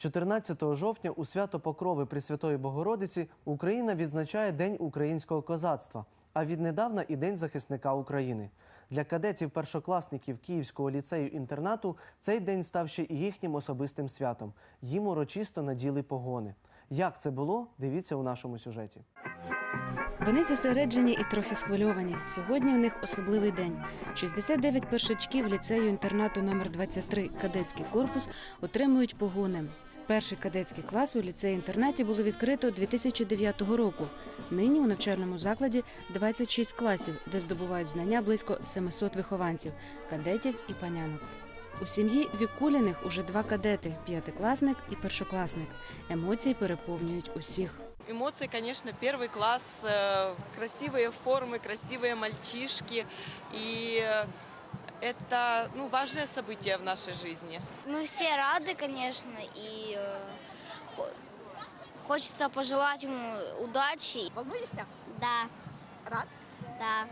14 жовтня у свято Покрови Пресвятої Богородиці Україна відзначає День українського козацтва, а віднедавна і День захисника України. Для кадетів-першокласників Київського ліцею-інтернату цей день став ще і їхнім особистим святом. Їм урочисто наділи погони. Як це було, дивіться у нашому сюжеті. Вони зосереджені і трохи схвильовані. Сьогодні у них особливий день. 69 першачків ліцею інтернату номер 23 кадетський корпус отримують погони. Перший кадетський клас у ліцеї-інтернаті було відкрито 2009 року. Нині у навчальному закладі 26 класів, де здобувають знання близько 700 вихованців, кадетів і панянок. У сім'ї Вікуліних уже два кадети п'ятикласник і першокласник. Емоції переповнюють усіх. Эмоции, конечно, первый класс, э, красивые формы, красивые мальчишки. И э, это ну, важное событие в нашей жизни. Мы все рады, конечно, и э, хо- хочется пожелать ему удачи. Волнуєшся? Да, Рад? да.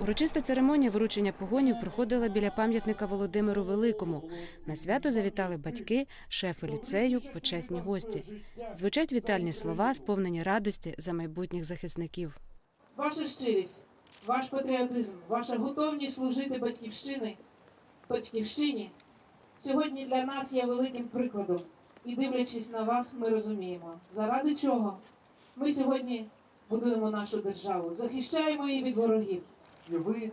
Урочиста церемонія вручення погонів проходила біля пам'ятника Володимиру Великому. На свято завітали батьки, шефи ліцею, почесні гості. Звучать вітальні слова, сповнені радості за майбутніх захисників. Ваша щирість, ваш патріотизм, ваша готовність служити батьківщини, батьківщині сьогодні для нас є великим прикладом. І дивлячись на вас, ми розуміємо, заради чого ми сьогодні будуємо нашу державу, захищаємо її від ворогів. І ви,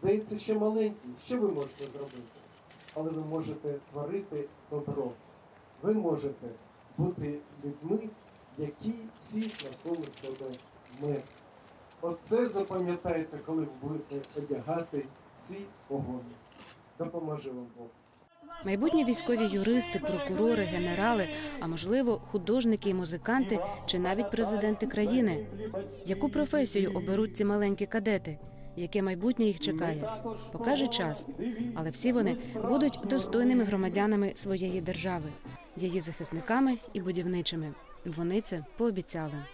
здається, ще маленькі. Що ви можете зробити? Але ви можете творити добро. Ви можете бути людьми, які цінять навколо себе мир. Оце запам'ятайте, коли будете одягати ці погони. Допоможе вам Бог. Майбутні військові юристи, прокурори, генерали, а можливо, художники і музиканти, чи навіть президенти країни. Яку професію оберуть ці маленькі кадети? Яке майбутнє їх чекає? Покаже час. Але всі вони будуть достойними громадянами своєї держави, її захисниками і будівничими. Вони це пообіцяли.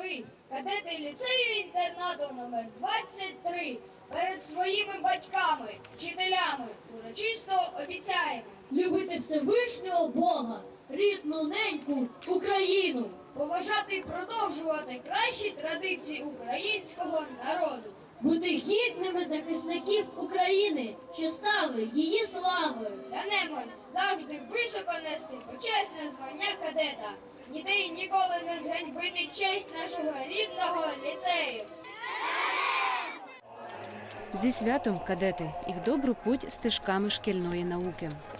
Ми, кадети ліцею інтернату номер 23, перед своїми батьками, вчителями урочисто обіцяємо любити Всевишнього Бога, рідну неньку Україну. поважати і продовжувати кращі традиції українського народу. Бути гідними захисників України, що стали її славою. Клянемось завжди високо нести почесне звання кадета. Ніде й ніколи не зганьбити честь нашого рідного ліцею. Зі святом кадети і в добру путь стежками шкільної науки.